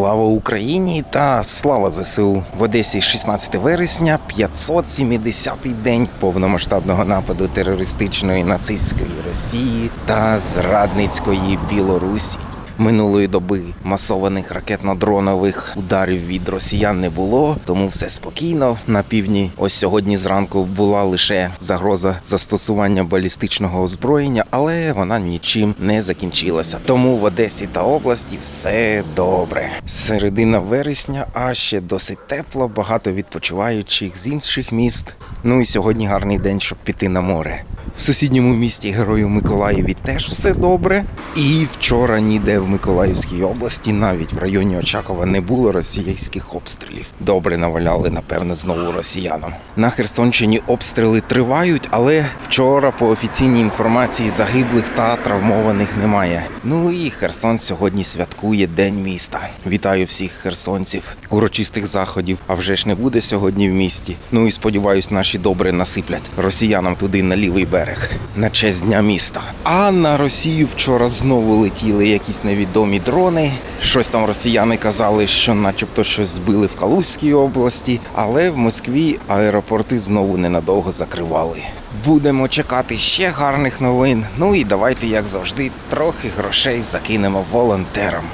Слава Україні та слава ЗСУ в Одесі 16 вересня, 570-й день повномасштабного нападу терористичної нацистської Росії та зрадницької Білорусі. Минулої доби масованих ракетно-дронових ударів від росіян не було, тому все спокійно. На півдні ось сьогодні зранку була лише загроза застосування балістичного озброєння, але вона нічим не закінчилася. Тому в Одесі та області все добре. Середина вересня, а ще досить тепло, багато відпочиваючих з інших міст. Ну і сьогодні гарний день, щоб піти на море. В сусідньому місті Герою Миколаєві теж все добре. І вчора ніде в Миколаївській області, навіть в районі Очакова, не було російських обстрілів. Добре наваляли, напевне, знову росіянам. На Херсонщині обстріли тривають, але вчора, по офіційній інформації, загиблих та травмованих немає. Ну і Херсон сьогодні святкує День міста. Вітаю всіх херсонців. Урочистих заходів, а вже ж не буде сьогодні в місті. Ну і сподіваюсь, наші добре насиплять росіянам туди на лівий берег на честь дня міста. А на Росію вчора знову летіли якісь невідомі дрони. Щось там росіяни казали, що, начебто, щось збили в Калузькій області, але в Москві аеропорти знову ненадовго закривали. Будемо чекати ще гарних новин. Ну і давайте, як завжди, трохи грошей закинемо волонтерам.